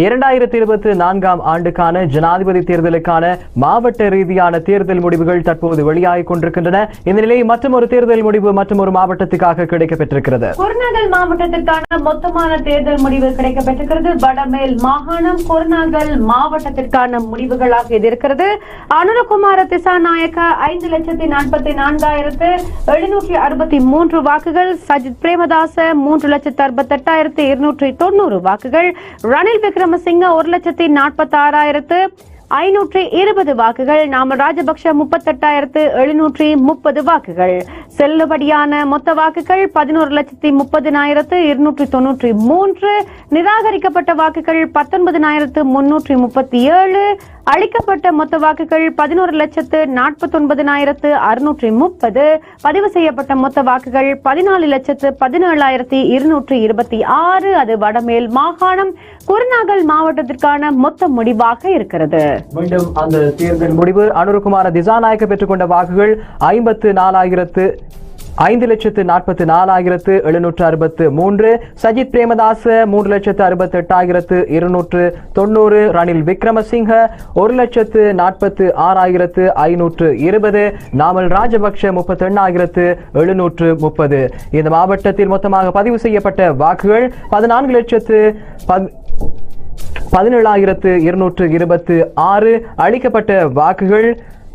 இரண்டாயிரத்தி இருபத்தி நான்காம் ஆண்டுக்கான ஜனாதிபதி தேர்தலுக்கான மாவட்ட ரீதியான தேர்தல் முடிவுகள் தற்போது வெளியாகிக் கொண்டிருக்கின்றன. இந்த நிலையில் மற்றொரு தேர்தல் முடிவு மற்றொரு மாவட்டத்துக்காக கிடைக்கப்பெற்றிருக்கிறது. குருநாகல் மாவட்டத்திற்கான மொத்தமான தேர்தல் முடிவு கிடைக்கப்பெற்றிருக்கிறது. வடமேல் மாகாணம் குருநாகல் மாவட்டத்திற்கான முடிவுகளாக இது இருக்கிறது. அனுரகுமார திசாநாயக்க ஐந்து லட்சத்தி நாற்பத்தி நான்காயிரத்து எழுநூற்றி அறுபத்தி மூன்று வாக்குகள். சஜித் பிரேமதாச மூன்று லட்சத்து அறுபத்தி எட்டாயிரத்து இருநூற்றி தொண்ணூறு வாக்குகள். ரணில் விக்ரம் விக்ரமசிங்க ஒரு லட்சத்தி நாற்பத்தி ஆறாயிரத்து ஐநூற்றி இருபது வாக்குகள் நாம ராஜபக்ஷ முப்பத்தெட்டாயிரத்து எழுநூற்றி முப்பது வாக்குகள். செல்லுபடியான மொத்த வாக்குகள் பதினோரு லட்சத்தி முப்பதினாயிரத்து இருநூற்றி தொன்னூற்றி மூன்று. நிராகரிக்கப்பட்ட வாக்குகள் பத்தொன்பதினாயிரத்து முன்னூற்றி முப்பத்தி ஏழு. அளிக்கப்பட்ட மொத்த வாக்குகள் பதினோரு லட்சத்து நாற்பத்தொன்பதினாயிரத்து அறுநூற்றி முப்பது. பதிவு செய்யப்பட்ட மொத்த வாக்குகள் பதினாலு லட்சத்து பதினேழாயிரத்தி இருநூற்றி இருபத்தி ஆறு. அது வடமேல் மாகாணம். குருநாகல் மாவட்டத்திற்கான மொத்த முடிவாக இருக்கிறது. மீண்டும் அந்த தேர்தல் முடிவு. அனுருகுமார திசாநாயக்க பெற்றுக்கொண்ட வாக்குகள் ஐம்பத்து நாலாயிரத்து ஐந்து லட்சத்து நாற்பத்தி நாலாயிரத்து எழுநூற்று அறுபத்து மூன்று. சஜித் பிரேமதாச மூன்று லட்சத்து அறுபத்தி எட்டாயிரத்து இருநூற்று தொண்ணூறு. ரணில் விக்ரமசிங்க ஒரு லட்சத்து நாற்பத்து ஆறாயிரத்து ஐநூற்று இருபது. நாமல் ராஜபக்ஷ முப்பத்தி எண்ணாயிரத்து எழுநூற்று முப்பது. இந்த மாவட்டத்தில் மொத்தமாக பதிவு செய்யப்பட்ட வாக்குகள் பதினான்கு லட்சத்து பத்- பதினேழாயிரத்து இருநூற்று இருபத்து ஆறு அளிக்கப்பட்ட வாக்குகள்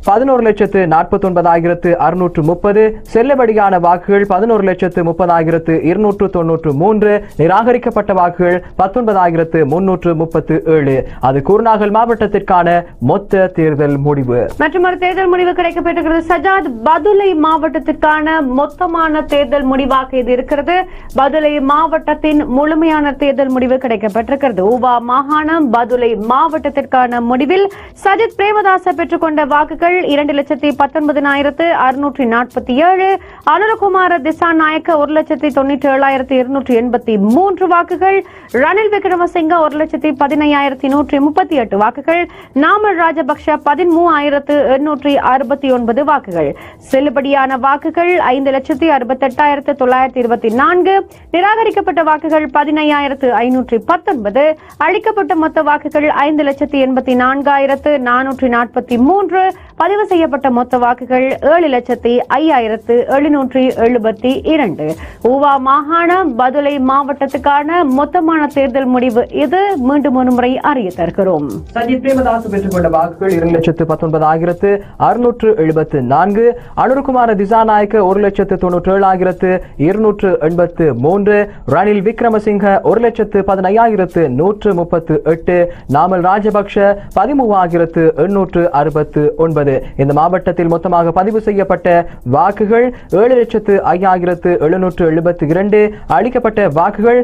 பதினோரு லட்சத்து நாற்பத்தி ஒன்பதாயிரத்து அறுநூற்று முப்பது. செல்லுபடியான வாக்குகள் பதினோரு லட்சத்து முப்பதாயிரத்து இருநூற்று தொன்னூற்று மூன்று. நிராகரிக்கப்பட்ட வாக்குகள் பத்தொன்பதாயிரத்து முன்னூற்று முப்பத்து ஏழு அது குருநாகல் மாவட்டத்திற்கான மொத்த தேர்தல் முடிவு. மற்றும் ஒரு தேர்தல் முடிவு கிடைக்கப்பட்டிருக்கிறது. சஜாத் பதுளை மாவட்டத்திற்கான மொத்தமான தேர்தல் முடிவாக இது இருக்கிறது. பதுளை மாவட்டத்தின் முழுமையான தேர்தல் முடிவு கிடைக்கப்பட்டிருக்கிறது. ஊவா மாகாணம் பதுளை மாவட்டத்திற்கான முடிவில் சஜித் பிரேமதாச பெற்றுக்கொண்ட வாக்குகள் இரண்டு லட்சத்தி பத்தொன்பதினாயிரத்து அறுநூற்றி நாற்பத்தி ஏழு. அனுரகுமார திசா நாயக்க ஒரு லட்சத்தி தொண்ணூற்றி ஏழாயிரத்தி இருநூற்றி எண்பத்தி மூன்று வாக்குகள். ரணில் விக்ரமசிங்க ஒரு லட்சத்தி பதினையாயிரத்தி நூற்றி முப்பத்தி எட்டு வாக்குகள். நாமல் ராஜபக்ஷ பதிமூவாயிரத்து எண்ணூற்றி அறுபத்தி ஒன்பது வாக்குகள். செல்லுபடியான வாக்குகள் ஐந்து லட்சத்தி அறுபத்தெட்டாயிரத்து தொள்ளாயிரத்தி இருபத்தி நான்கு. நிராகரிக்கப்பட்ட வாக்குகள் பதினையாயிரத்து ஐநூற்றி பத்தொன்பது. அளிக்கப்பட்ட மொத்த வாக்குகள் ஐந்து லட்சத்தி எண்பத்தி நான்காயிரத்து நானூற்றி நாற்பத்தி மூன்று. பதிவு செய்யப்பட்ட மொத்த வாக்குகள் ஏழு லட்சத்தி ஐயாயிரத்து எழுநூற்றி எழுபத்தி இரண்டு. ஊவா மாகாண பதுளை மாவட்டத்துக்கான மொத்தமான தேர்தல் முடிவு இது மீண்டும் ஒரு முறை அறிய தருகிறோம். சஜித் பிரேமதாஸ் பெற்றுக்கொண்ட வாக்குகள் இரண்டு லட்சத்து பத்தொன்பதாயிரத்து அறுநூற்று எழுபத்து நான்கு. அனுருகுமார திசாநாயக்க ஒரு லட்சத்து தொண்ணூற்றி ஏழாயிரத்து இருநூற்று எண்பத்து மூன்று. ரணில் விக்ரமசிங்க ஒரு லட்சத்து பதினையாயிரத்து நூற்று முப்பத்து எட்டு. நாமல் ராஜபக்ஷ பதிமூவாயிரத்து எண்ணூற்று அறுபத்து ஒன்பது. இந்த மாவட்டத்தில் மொத்தமாக பதிவு செய்யப்பட்ட வாக்குகள் ஏழு லட்சத்து ஐயாயிரத்து எழுநூற்று எழுபத்தி இரண்டு அளிக்கப்பட்ட வாக்குகள்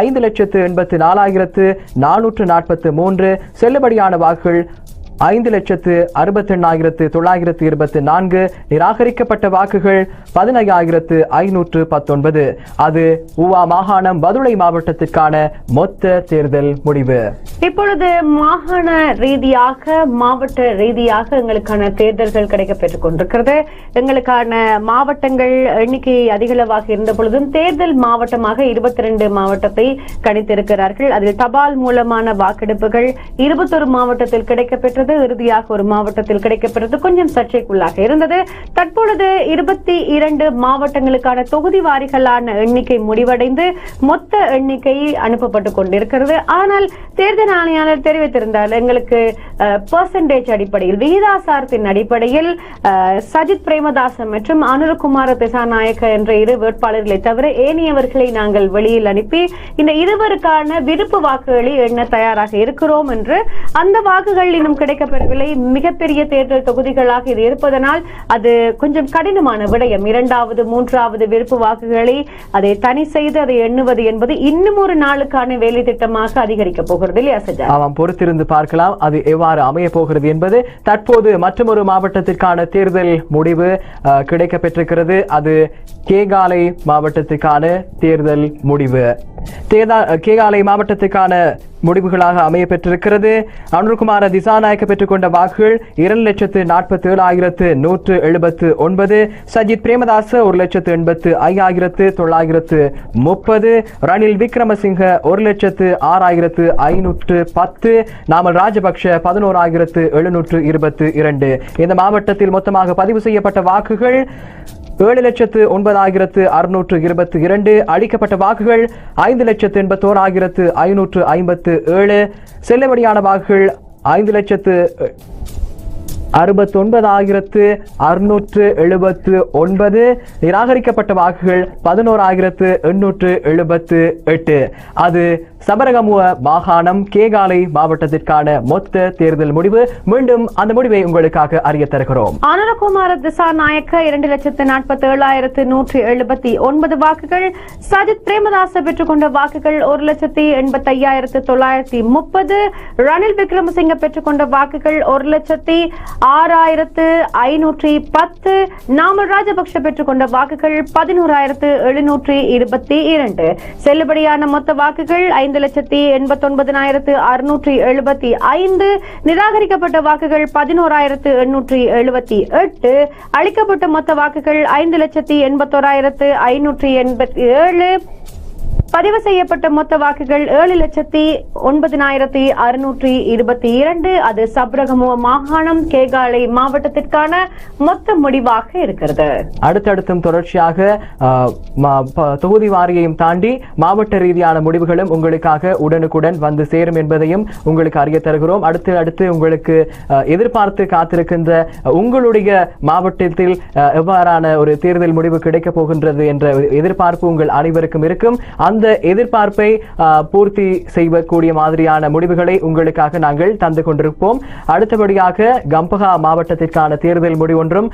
ஐந்து லட்சத்து எண்பத்து நாலாயிரத்து நானூற்று நாற்பத்து மூன்று செல்லுபடியான வாக்குகள் ஐந்து லட்சத்து அறுபத்தெண்ணாயிரத்து தொள்ளாயிரத்து இருபத்தி நான்கு நிராகரிக்கப்பட்ட வாக்குகள் பதினையாயிரத்து ஐநூற்று பத்தொன்பது. அது உவா மாகாணம் பதுளை மாவட்டத்திற்கான மொத்த தேர்தல் முடிவு. இப்பொழுது மாகாண ரீதியாக மாவட்ட ரீதியாக எங்களுக்கான தேர்தல்கள் கிடைக்கப்பெற்றுக் கொண்டிருக்கிறது. எங்களுக்கான மாவட்டங்கள் எண்ணிக்கை அதிகளவாக இருந்த பொழுதும் தேர்தல் மாவட்டமாக இருபத்தி ரெண்டு மாவட்டத்தை கணித்திருக்கிறார்கள். அதில் தபால் மூலமான வாக்கெடுப்புகள் இருபத்தொரு மாவட்டத்தில் கிடைக்கப்பெற்றது. இறுதியாக ஒரு மாவட்டத்தில் கிடைக்கப்பெற்றது கொஞ்சம் சர்ச்சைக்குள்ளாக இருந்தது. தற்பொழுது இருபத்தி இரண்டு மாவட்டங்களுக்கான தொகுதி வாரிகளான எண்ணிக்கை முடிவடைந்து மொத்த எண்ணிக்கை அனுப்பப்பட்டுக் கொண்டிருக்கிறது. ஆனால் தேர்தல் ஆணையாளர் தெரிவித்திருந்தார் எங்களுக்கு பர்சன்டேஜ் அடிப்படையில் விகிதாசாரத்தின் அடிப்படையில் சஜித் பிரேமதாசன் மற்றும் அனுரகுமார திசாநாயக்க என்ற இரு வேட்பாளர்களை தவிர ஏனையவர்களை நாங்கள் வெளியில் அனுப்பி இந்த இருவருக்கான விருப்பு வாக்குகளை எண்ண தயாராக இருக்கிறோம் என்று அந்த வாக்குகள் இன்னும் கிடைக்கப்பெறவில்லை மிகப்பெரிய தேர்தல் தொகுதிகளாக இது இருப்பதனால் அது கொஞ்சம் கடினமான விடயம். இரண்டாவது மூன்றாவது விருப்பு வாக்குகளை அதை தனி செய்து அதை எண்ணுவது என்பது இன்னும் ஒரு நாளுக்கான வேலை திட்டமாக அதிகரிக்கப் போகிறது. இல்லையா சஜா? ஆமாம் பொறுத்திருந்து பார்க்கலாம். அது எவ்வாறு அமைய போகிறது என்பது தற்போது மற்றொரு மாவட்டத்திற்கான தேர்தல் முடிவு கிடைக்கப்பெற்றிருக்கிறது. அது கேகாலை மாவட்டத்திற்கான தேர்தல் முடிவு. கேகாலை மாவட்டத்துக்கான முடிவுகளாக அமைய பெற்றிருக்கிறது அனுர்குமார திசாநாயக்க பெற்றுக்கொண்ட வாக்குகள் இரண்டு லட்சத்து நாற்பத்தி ஏழாயிரத்து நூற்று எழுபத்து ஒன்பது சஜித் பிரேமதாச ஒரு லட்சத்து எண்பத்து ஐயாயிரத்து தொள்ளாயிரத்து முப்பது. ரணில் விக்ரமசிங்க ஒரு லட்சத்து ஆறாயிரத்து ஐநூற்று பத்து. நாமல் ராஜபக்ஷ பதினோராயிரத்து எழுநூற்று இருபத்து இரண்டு. இந்த மாவட்டத்தில் மொத்தமாக பதிவு செய்யப்பட்ட வாக்குகள் ஏழு லட்சத்து ஒன்பதாயிரத்து அறுநூற்று இருபத்தி இரண்டு அளிக்கப்பட்ட வாக்குகள் ஐந்து லட்சத்து எண்பத்தோராயிரத்து ஐநூற்று ஐம்பத்து ஏழு. செல்லுபடியான வாக்குகள் ஐந்து லட்சத்து அறுபத்தொன்பதாயிரத்து அறுநூற்று எழுபத்து ஒன்பது. நிராகரிக்கப்பட்ட வாக்குகள் பதினோராயிரத்து எண்ணூற்று எழுபத்து எட்டு. அது சபரகமுவ மாகாணம் கேகாலை மாவட்டத்திற்கான மொத்த தேர்தல் முடிவு. மீண்டும் அந்த முடிவை உங்களுக்காக அறிய தருகிறோம். அனுரகுமார திசாநாயக்க இரண்டு லட்சத்து நாற்பத்தி ஏழாயிரத்து நூற்றி எழுபத்தி ஒன்பது வாக்குகள். சஜித் பிரேமதாச பெற்றுக்கொண்ட வாக்குகள் ஒரு லட்சத்தி எண்பத்தி ஐயாயிரத்து தொள்ளாயிரத்தி முப்பது. ரணில் விக்ரமசிங்க பெற்றுக்கொண்ட வாக்குகள் ஒரு லட்சத்தி ஆறாயிரத்து ஐநூற்றி பத்து. நாமல் ராஜபக்ஷ பெற்றுக்கொண்ட வாக்குகள் பதினோராயிரத்து எழுநூற்றி இருபத்தி இரண்டு. செல்லுபடியான மொத்த வாக்குகள் ஐந்து லட்சத்தி எண்பத்தொன்பதினாயிரத்து அறுநூற்றி எழுபத்தி ஐந்து நிராகரிக்கப்பட்ட வாக்குகள் பதினோராயிரத்து எண்ணூற்றி எழுபத்தி எட்டு அளிக்கப்பட்ட மொத்த வாக்குகள் ஐந்து லட்சத்தி எண்பத்தோராயிரத்து ஐநூற்றி எண்பத்தி ஏழு. பதிவு செய்யப்பட்ட மொத்த வாக்குகள் ஏழு லட்சத்தி ஒன்பதினாயிரத்தி அறுநூற்றி இருபத்தி இரண்டு. அது சப்ரகமுவ மாகாணம் கேகாலை மாவட்டத்திற்கான மொத்த முடிவாக இருக்கிறது. அடுத்தடுத்தும் தொடர்ச்சியாக தொகுதி வாரியையும் தாண்டி மாவட்ட ரீதியான முடிவுகளும் உங்களுக்காக உடனுக்குடன் வந்து சேரும் என்பதையும் உங்களுக்கு அறிய தருகிறோம். அடுத்து அடுத்து உங்களுக்கு எதிர்பார்த்து காத்திருக்கின்ற உங்களுடைய மாவட்டத்தில் எவ்வாறான ஒரு தேர்தல் முடிவு கிடைக்கப் போகின்றது என்ற எதிர்பார்ப்பு உங்கள் அனைவருக்கும் இருக்கும். அந்த எதிர்பார்ப்பை பூர்த்தி செய்யக்கூடிய மாதிரியான முடிவுகளை உங்களுக்காக நாங்கள் தந்து கொண்டிருப்போம். அடுத்தபடியாக கம்பகா மாவட்டத்திற்கான தேர்தல் முடிவொன்றும்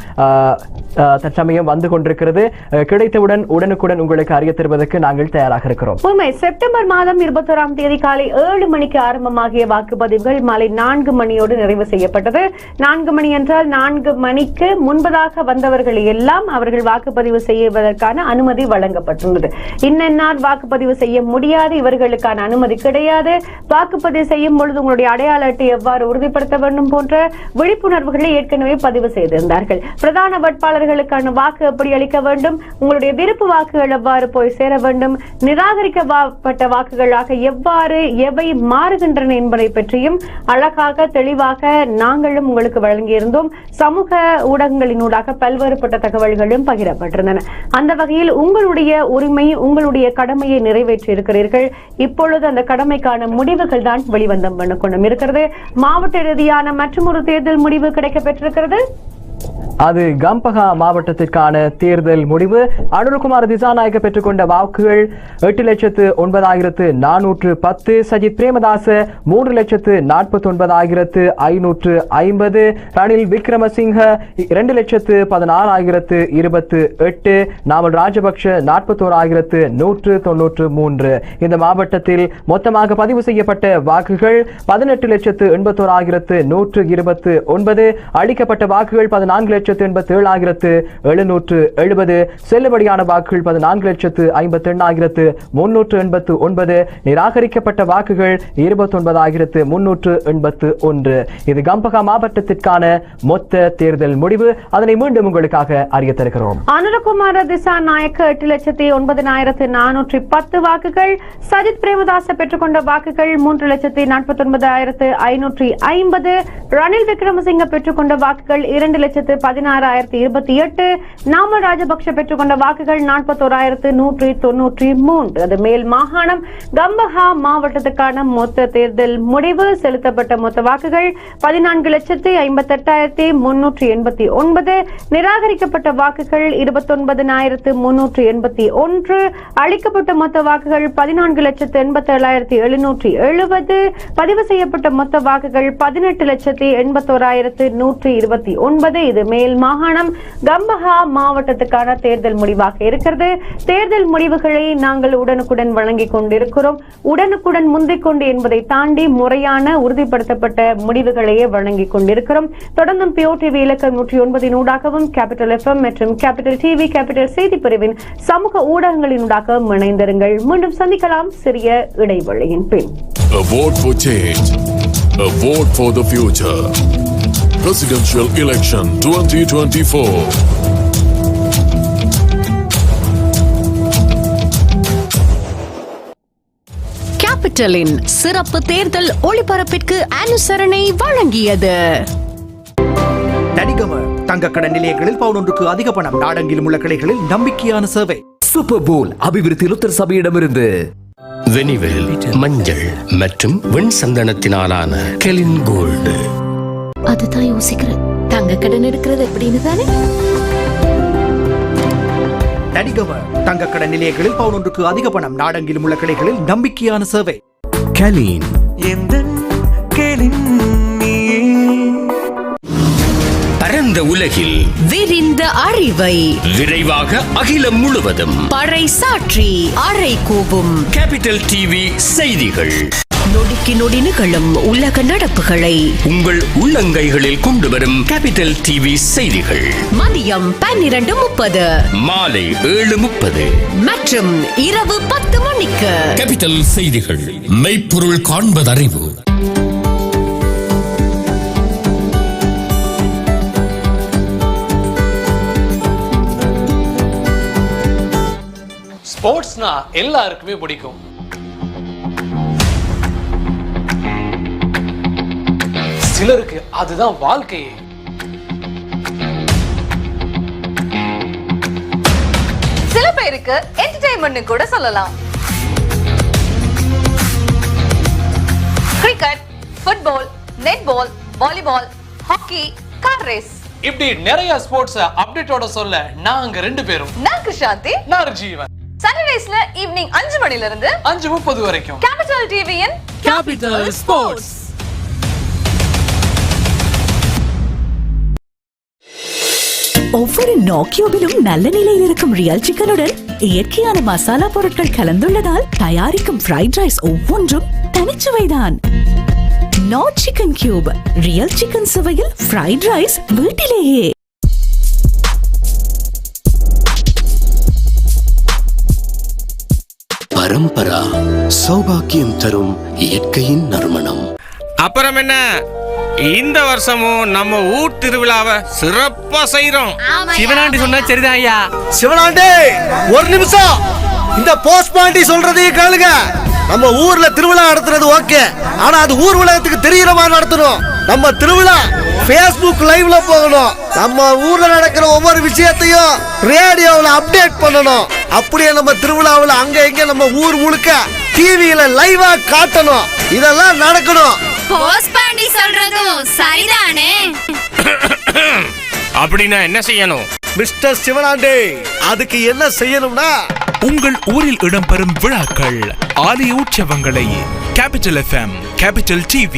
தற்சமயம் வந்து கொண்டிருக்கிறது. கிடைத்தவுடன் உடனுக்குடன் உங்களுக்கு அறிய தருவதற்கு நாங்கள் தயாராக இருக்கிறோம். உண்மை செப்டம்பர் மாதம் இருபத்தோராம் தேதி காலை ஏழு மணிக்கு ஆரம்பமாகிய வாக்குப்பதிவுகள் மாலை நான்கு மணியோடு நிறைவு செய்யப்பட்டது. நான்கு மணி என்றால் நான்கு மணிக்கு முன்பதாக வந்தவர்கள் எல்லாம் அவர்கள் வாக்குப்பதிவு செய்வதற்கான அனுமதி வழங்கப்பட்டுள்ளது. இன்னென்னார் வாக்குப்பதிவு வாக்குப்பதிவு செய்ய முடியாது. இவர்களுக்கான அனுமதி கிடையாது. வாக்குப்பதிவு செய்யும் பொழுது உங்களுடைய அடையாள அட்டை எவ்வாறு உறுதிப்படுத்த வேண்டும் போன்ற விழிப்புணர்வுகளை ஏற்கனவே பதிவு செய்திருந்தார்கள். பிரதான வேட்பாளர்களுக்கான வாக்கு எப்படி அளிக்க வேண்டும்? உங்களுடைய விருப்பு வாக்குகள் எவ்வாறு போய் சேர வேண்டும்? நிராகரிக்கப்பட்ட வாக்குகளாக எவ்வாறு எவை மாறுகின்றன என்பதை பற்றியும் அழகாக தெளிவாக நாங்களும் உங்களுக்கு வழங்கியிருந்தோம். சமூக ஊடகங்களினூடாக பல்வேறுபட்ட தகவல்களும் பகிரப்பட்டிருந்தன. அந்த வகையில் உங்களுடைய உரிமை உங்களுடைய கடமையை நிறைவேற்றி இருக்கிறீர்கள் இப்பொழுது அந்த கடமைக்கான முடிவுகள் தான் வெளிவந்த பண்ண கொண்டும் இருக்கிறது. மாவட்ட ரீதியான மற்றும் ஒரு தேர்தல் முடிவு கிடைக்கப்பெற்றிருக்கிறது? அது கம்பகா மாவட்டத்திற்கான தேர்தல் முடிவு. அனுர்குமார் திசாநாயக்க பெற்றுக்கொண்ட வாக்குகள் எட்டு லட்சத்து ஒன்பதாயிரத்து நானூற்று பத்து. சஜித் பிரேமதாச மூன்று லட்சத்து நாற்பத்தி ஒன்பதாயிரத்து ஐநூற்று ஐம்பது. ரணில் விக்ரமசிங்க இரண்டு லட்சத்து பதினாறாயிரத்து இருபத்து எட்டு நாமல் ராஜபக்ஷ நாற்பத்தோராயிரத்து நூற்று தொன்னூற்று மூன்று. இந்த மாவட்டத்தில் மொத்தமாக பதிவு செய்யப்பட்ட வாக்குகள் பதினெட்டு லட்சத்து எண்பத்தோராயிரத்து நூற்று இருபத்து ஒன்பது அளிக்கப்பட்ட வாக்குகள் பதினாறு பதினான்கு லட்சத்து எண்பத்தி ஏழாயிரத்து எழுநூற்று எழுபது. செல்லுபடியான வாக்குகள் பதினான்கு லட்சத்து ஐம்பத்தி எண்ணாயிரத்து முன்னூற்று எண்பத்து ஒன்பது நிராகரிக்கப்பட்ட வாக்குகள் இருபத்தி ஒன்பதாயிரத்து முன்னூற்று எண்பத்து ஒன்று இது கம்பகா மாவட்டத்திற்கான மொத்த தேர்தல் முடிவு. அதனை மீண்டும் உங்களுக்காக அறிய தருகிறோம். அனுரகுமார திசா நாயக்க எட்டு லட்சத்தி ஒன்பதினாயிரத்து நானூற்றி பத்து வாக்குகள். சஜித் பிரேமதாச பெற்றுக்கொண்ட வாக்குகள் மூன்று லட்சத்தி நாற்பத்தி ஒன்பதாயிரத்து ஐநூற்றி ஐம்பது. ரணில் விக்ரமசிங்க பெற்றுக்கொண்ட வாக்குகள் இரண்டு லட்சத்து பதினாறாயிரத்தி இருபத்தி எட்டு நாமல் ராஜபக்ஷ பெற்றுக்கொண்ட வாக்குகள் நாற்பத்தோராயிரத்து நூற்றி தொன்னூற்றி மூன்று. அது மேல் மாகாணம் கம்பஹா மாவட்டத்துக்கான மொத்த தேர்தல் முடிவு. செலுத்தப்பட்ட மொத்த வாக்குகள் பதினான்கு லட்சத்து ஐம்பத்தெட்டாயிரத்தி முன்னூற்றி எண்பத்தி ஒன்பது. நிராகரிக்கப்பட்ட வாக்குகள் இருபத்தொன்பதனாயிரத்து முன்னூற்றி எண்பத்தி ஒன்று. அளிக்கப்பட்ட மொத்த வாக்குகள் பதினான்கு லட்சத்து எண்பத்தி ஏழாயிரத்தி எழுநூற்றி எழுபது. பதிவு செய்யப்பட்ட மொத்த வாக்குகள் பதினெட்டு லட்சத்தி எண்பத்தோராயிரத்து நூற்றி இருபத்தி ஒன்பது. இது மேல் மாகாணம் கம்பஹா மாவட்டத்துக்கான தேர்தல் முடிவாக இருக்கிறது. தேர்தல் முடிவுகளை நாங்கள் உடனுக்குடன் வழங்கிக் கொண்டிருக்கிறோம். உடனுக்குடன் முந்திக் கொண்டு என்பதை தாண்டி முறையான உறுதிப்படுத்தப்பட்ட முடிவுகளையே வழங்கிக் கொண்டிருக்கிறோம். தொடர்ந்தும் பியோ டிவி இலக்கம் நூற்றி ஒன்பதின் ஊடாகவும் கேபிட்டல் எஃப்எம் மற்றும் கேபிட்டல் டிவி கேபிட்டல் செய்தி பிரிவின் சமூக ஊடகங்களினூடாகவும் இணைந்திருங்கள். மீண்டும் சந்திக்கலாம் சிறிய இடைவெளியின் பின். A vote for change. A vote for the future. Presidential election 2024. கேபிட்டலின் சிறப்பு தேர்தல் ஒளிபரப்பிற்கு அனுசரணை வழங்கியது. தனிகம தங்க கடன் நிலையங்களில் பவுன் ஒன்றுக்கு அதிக பணம். நாடெங்கிலும் உள்ள கிளைகளில் நம்பிக்கையான சேவை. சூப்பர் போல் அபிவிருத்தி லுத்தர் சபையிடமிருந்து. வெனிவேல் மஞ்சள் மற்றும் வெண் சந்தனத்தினாலான கெலின் கோல்டு அதுதான் யோசிக்கிறேன். தங்க கடன் எடுக்கிறது எப்படின்னு தானே? தனிகம தங்க கடன் நிலையங்களில் பவுன் ஒன்றுக்கு அதிக பணம். நாடெங்கிலும் உள்ள கிளைகளில் நம்பிக்கையான சேவை. கலீன். பரந்த உலகில் விரிந்த அறிவை விரைவாக அகிலம் முழுவதும் பறை சாற்றி அறை கூவும் கேபிட்டல் டிவி செய்திகள். நொடிக்கு நொடி நிகழும் உலக நடப்புகளை உங்கள் உள்ளங்கைகளில் கொண்டு வரும் கேபிட்டல் டிவி செய்திகள். மதியம் பன்னிரண்டு முப்பது. மாலை ஏழு முப்பது. மற்றும் இரவு பத்து மணிக்கு. கேபிட்டல் செய்திகள். மெய்ப்பொருள் காண்பதறிவு. ஸ்போர்ட்ஸ்னா எல்லாருக்குமே பிடிக்கும். சிலருக்கு அதுதான் வாழ்க்கையே. சில பேருக்கு என்டர்டைன்மெண்ட் கூட சொல்லலாம். Cricket football netball volleyball hockey car race இப்படி நிறைய ஸ்போர்ட்ஸ் அப்டேட்டோட சொல்ல நாங்க ரெண்டு பேரும். நான் கிருஷாந்தி நான் ஜீவன் சாட்டர்டேஸ்ல ஈவினிங் அஞ்சு மணில இருந்து அஞ்சு முப்பது வரைக்கும். கேபிட்டல் டிவியின் கேபிட்டல் ஸ்போர்ட்ஸ் ஒவ்வொரு நோக்கியோவிலும் நல்ல நிலையில் இருக்கும் ரியல் சிக்கனுடன் இயற்கையான மசாலா பொருட்கள் கலந்துள்ளதால் தயாரிக்கும் ஃப்ரைட் ரைஸ் ஒவ்வொன்றும் தனிச்சுவைதான். No chicken cube real chicken சுவையில் ஃப்ரைட் ரைஸ் வீட்டிலேயே. பரம்பரா சௌபாக்கியம் தரும் இயற்கையின் நறுமணம். அப்புறம் என்ன? இந்த வருஷமும் நம்ம ஊர் திருவிழாவை சிறப்பா செய்யறோம் சிவனாண்டி சொன்னா சரிதான் ஐயா. சிவனாண்டே ஒரு நிமிஷம். இந்த போஸ்ட் பாண்டி சொல்றதையும் கேளுங்க. நம்ம ஊர்ல திருவிழா நடத்துறது ஓகே. ஆனா அது ஊர் உலகத்துக்கு தெரியற மாதிரி நடத்தணும். நம்ம திருவிழா Facebook லைவ்ல போகணும். நம்ம ஊர்ல நடக்கிற ஒவ்வொரு விஷயத்தையும் ரேடியோவில் அப்டேட் பண்ணணும். அப்படியே நம்ம திருவிழாவில் அங்க இங்க நம்ம ஊர் முழுக்க டிவியில லைவா காட்டணும். இதெல்லாம் நடக்கணும். சொல்றதும் சரிதானே? அப்படின்னா என்ன செய்யணும்? மிஸ்டர் சிவனாண்டே அதுக்கு என்ன செய்யணும்னா? உங்கள் ஊரில் இடம்பெறும் விழாக்கள் ஆலய உற்சவங்களை கேபிட்டல் எஃப்எம் கேபிட்டல் டிவி